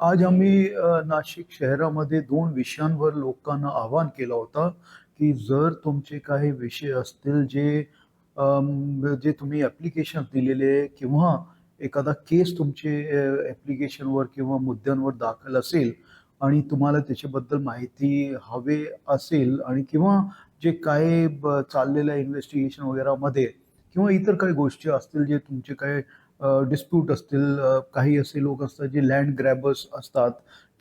आज आम्ही नाशिक शहरामध्ये दोन विषयांवर लोकांना आवाहन केलं होतं की जर तुमचे काही विषय असतील जे जे तुम्ही ॲप्लिकेशन दिलेले किंवा एखादा केस तुमचे ॲप्लिकेशनवर किंवा मुद्द्यांवर दाखल असेल आणि तुम्हाला त्याच्याबद्दल माहिती हवे असेल आणि किंवा जे काय ब- चाललेलं इन्व्हेस्टिगेशन वगैरेमध्ये किंवा इतर काही गोष्टी असतील जे तुमचे काही डिस्प्यूट असतील काही असे लोक असतात जे लँड ग्रॅबर्स असतात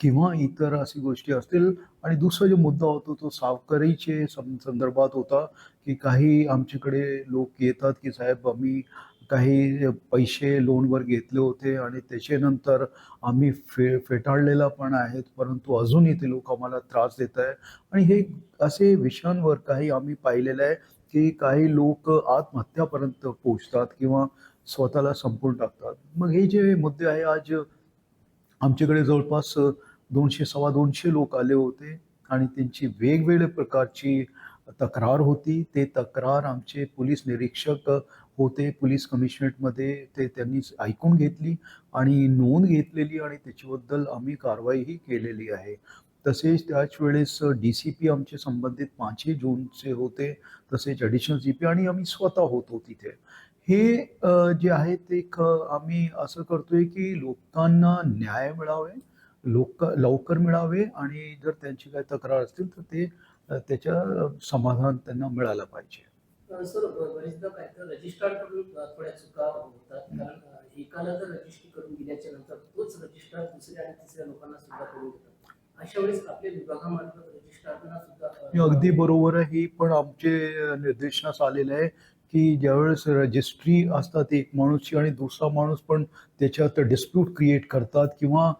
किंवा इतर अशी गोष्टी असतील. आणि दुसरा जो मुद्दा होतो तो सावकारीचे संदर्भात होता की काही आमच्याकडे लोक येतात की साहेब आम्ही काही पैसे लोनवर घेतले होते आणि त्याच्यानंतर आम्ही फे फेटाळलेला पण आहेत परंतु अजूनही ते लोक आम्हाला त्रास देत आहे आणि हे असे विषयांवर काही आम्ही पाहिलेलं आहे की काही लोक आत्महत्यापर्यंत पोहोचतात किंवा स्वतःला संपून टाकतात. मग हे जे मुद्दे आहे आज आमच्याकडे जवळपास दोनशे सव्वा दोनशे लोक आले होते आणि त्यांची वेगवेगळ्या प्रकारची तक्रार होती. ते तक्रार आमचे पोलीस निरीक्षक होते पोलीस कमिशनरेटमध्ये ते त्यांनी ऐकून घेतली आणि नोंद घेतलेली आणि त्याच्याबद्दल आम्ही कारवाईही केलेली आहे. तसेच त्याच वेळेस डी सी पी आमचे संबंधित पाचही जूनचे होते तसेच ॲडिशनल जी पी आणि आम्ही स्वतः होतो तिथे. हे जे आहे ते एक आम्ही असं करतोय की लोकांना न्याय मिळावे लोक लवकर मिळावे आणि जर त्यांची काही तक्रार असतील तर ते त्याच्या समाधान त्यांना मिळालं पाहिजे. सर बरेचदा काय तर रजिस्ट्रारकडून थोड्या चुका होतात. कारण एकाला जर रजिस्ट्री करून दिल्याच्या नंतर तोच रजिस्ट्रार दुसऱ्या आणि तिसऱ्या लोकांना सुद्धा करून देतात. अशा वेळेस आपल्या विभागामार्फत रजिस्ट्रारना सुद्धा अ, अगदी बरोबर आहे ही पण आमचे निर्देशनास आलेलं आहे की ज्यावेळेस रजिस्ट्री असतात एक माणूसची आणि दुसरा माणूस पण त्याच्यात डिस्प्यूट क्रिएट करतात किंवा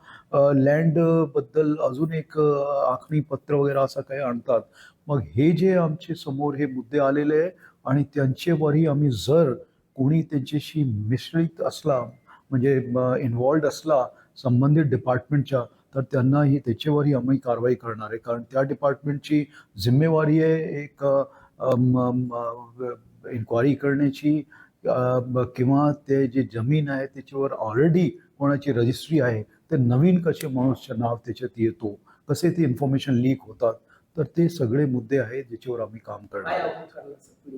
लँडबद्दल अजून एक आखणी पत्र वगैरे असं काही आणतात. मग हे जे आमचे समोर हे मुद्दे आलेले आहे आणि त्यांच्यावरही आम्ही जर कोणी त्यांच्याशी मिश्रित असला म्हणजे इन्वॉल्ड असला संबंधित डिपार्टमेंटच्या तर त्यांनाही त्याच्यावरही आम्ही कारवाई करणार आहे. कारण त्या डिपार्टमेंटची जिम्मेवारी आहे एक इन्क्वायरी करण्याची किंवा ते जे जमीन आहे त्याच्यावर ऑलरेडी कोणाची रजिस्ट्री आहे ते नवीन कसे माणूसचे नाव त्याच्यात येतो कसे ते इन्फॉर्मेशन लीक होतात तर ते सगळे मुद्दे आहेत ज्याच्यावर आम्ही काम करणार आहोत.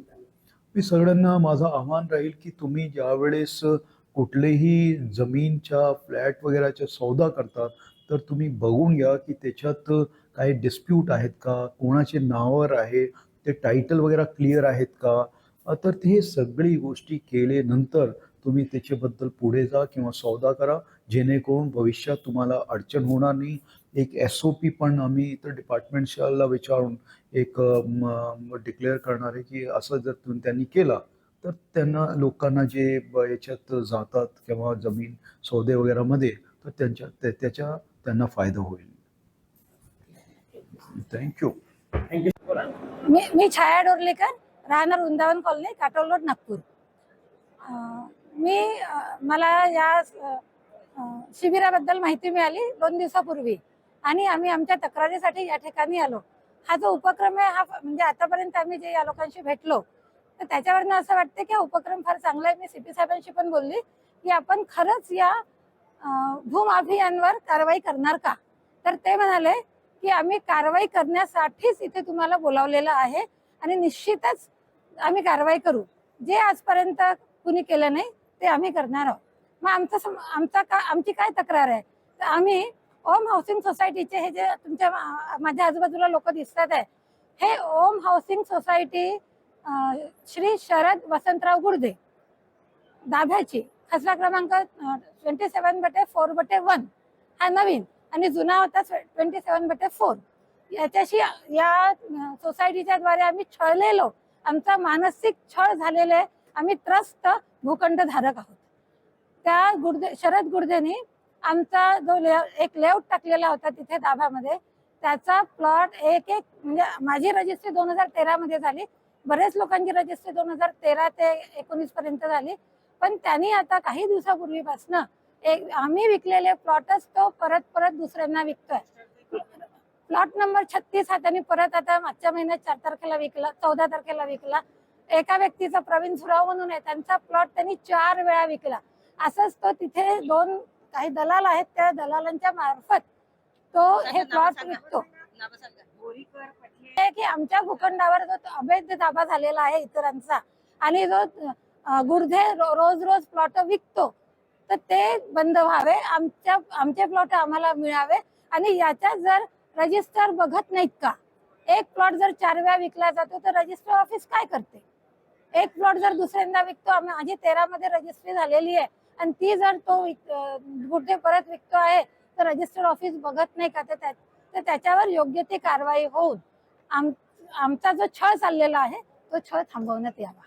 मी सगळ्यांना माझं आव्हान राहील की तुम्ही ज्यावेळेस कुठलेही जमीनच्या फ्लॅट वगैरेचा सौदा करतात तर तुम्ही बघून घ्या की त्याच्यात काही डिस्प्यूट आहेत का कोणाचे नावावर आहे ते टायटल वगैरे क्लिअर आहेत का तर ते सगळी गोष्टी केल्यानंतर तुम्ही त्याच्याबद्दल पुढे जा किंवा सौदा करा जेणेकरून भविष्यात तुम्हाला अडचण होणार नाही. एक एस ओ पी पण आम्ही इतर डिपार्टमेंटला विचारून एक डिक्लेअर करणार आहे की असं जर तुम्ही त्यांनी केला तर त्यांना लोकांना जे याच्यात जातात किंवा जमीन सौदे वगैरेमध्ये तर त्यांच्या त्याच्या त्यांना फायदा होईल. थँक्यू थँक्यू मी मी छाया डोरलेकर राहणार वृंदावन कॉलनी काटोल रोड नागपूर मी मला या शिबिराबद्दल माहिती मिळाली दोन दिवसापूर्वी. आणि आम्ही आमच्या तक्रारीसाठी या ठिकाणी आलो. हा जो उपक्रम आहे हा म्हणजे आतापर्यंत आम्ही जे या लोकांशी भेटलो तर त्याच्यावरनं असं वाटतं की हा उपक्रम फार चांगला आहे. मी सी पी साहेबांशी पण बोलली की आपण खरंच या अं, भूमाफियांवर कारवाई करणार का? तर ते म्हणाले की आम्ही कारवाई करण्यासाठीच इथे तुम्हाला बोलावलेलं आहे. आणि निश्चितच आम्ही कारवाई करू. जे आजपर्यंत कुणी केलं नाही ते आम्ही करणार आहोत. मग आमचं सम- आमचा का आमची काय तक्रार आहे? तर आम्ही ओम हाऊसिंग सोसायटीचे हे जे तुमच्या माझ्या आजूबाजूला लोक दिसतात आहे हे ओम हाऊसिंग सोसायटी श्री शरद वसंतराव गुर्दे दाभ्याची खसरा क्रमांक ट्वेंटी सेवन बटे फोर बटे वन हा नवीन आणि जुना होता ट्वेंटी सेवन बटे फोर याच्याशी या सोसायटीच्या द्वारे आम्ही छळलेलो. आमचा मानसिक छळ झालेले आहे. आम्ही त्रस्त भूखंड धारक आहोत. त्या गुर्जे शरद गुर्जेनी आमचा जो ले एक लेआउट टाकलेला होता तिथे दाभामध्ये त्याचा प्लॉट एक एक म्हणजे माझी रजिस्ट्री दोन हजार तेरामध्ये झाली. बरेच लोकांची रजिस्ट्री दोन हजार तेरा ते एकोणीस पर्यंत झाली. पण त्यांनी आता काही दिवसापूर्वीपासनं एक आम्ही विकलेले प्लॉटच तो परत परत दुसऱ्यांना विकतोय. प्लॉट नंबर छत्तीस हा त्यांनी परत आता मागच्या महिन्यात चार तारखेला विकला चौदा तारखेला विकला. एका व्यक्तीचा प्रवीण सुराव म्हणून आहे. त्यांचा प्लॉट त्यांनी चार वेळा विकला. असंच तो तिथे दोन काही दलाल आहेत त्या दलालांच्या मार्फत तो हे प्लॉट विकतो. आहे की आमच्या भूखंडावर जो तो अवैध ताबा झालेला आहे इतरांचा आणि जो गुर्धे रो- रोज रोज प्लॉट विकतो तर ते बंद व्हावे. आमच्या आमचे प्लॉट आम्हाला मिळावे. आणि याच्या जर रजिस्टर बघत नाहीत का? एक प्लॉट जर चार वेळा विकला जातो तर रजिस्टर ऑफिस काय करते? एक प्लॉट जर दुसऱ्यांदा विकतो आम्ही माझी तेरा मध्ये रजिस्ट्री झालेली आहे. आणि ती जर तो विक- परत विकतो आहे तर रजिस्टर ऑफिस बघत नाही का? तर त्या- तर त्याच्यावर योग्य ती कारवाई होऊन आम आमचा जो छळ चाललेला आहे तो छळ थांबवण्यात यावा.